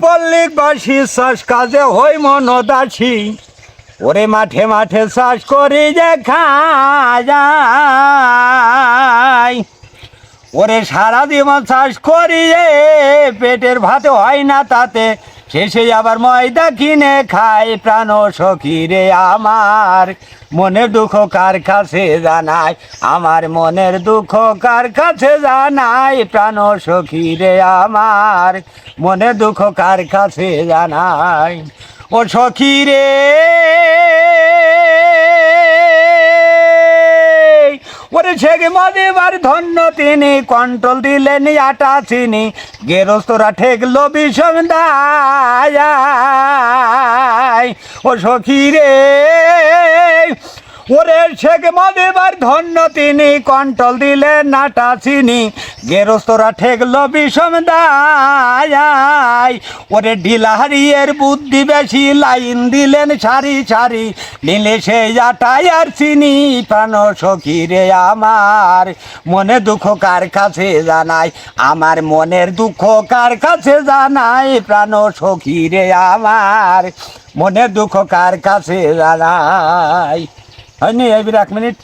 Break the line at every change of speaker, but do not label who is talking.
পল্লিক বাসি চাষ কাজে হই মন দাসি। ওরে মাঠে মাঠে শ্বাস করি যে খাই ওরে সারা জীবন শ্বাস করি পেটের ভাতে হয় না তাতে। শেষে আবার ময়দা কিনে খাই প্রাণ সখী রে আমার। মনের দুঃখ কার কাছে জানাই? আমার মনের দুঃখ কার কাছে জানাই? প্রাণ সখী রে আমার। মনের দুঃখ কার কাছে জানাই? ও সখী রে ওরে ছেগে মাদেবার ধন্য তিনি, কন্ট্রোল দিলেন আটা চিনি। গেরস্তরা ঠেকলো বিষম দায়। ও সখী রে, ওরে শেখ মাদেবার ধন্য তিনি, কন্ট্রোল দিলেন নাটা চিনি। গেরস্তরা ঠেকলো বিষম দায়। ওরে ডিলাহারিয়ের বুদ্ধি বেশি লাইন দিলেন সারি সারি। নিলে সে আটাই আর চিনি, প্রাণ সখী রে আমার। মনে দুঃখ কার কাছে জানাই? আমার মনের দুঃখ কার কাছে জানাই? প্রাণ সখী রে আমার। মনে দুঃখ কার কাছে জানাই? হয়নি, এবার এক মিনিট।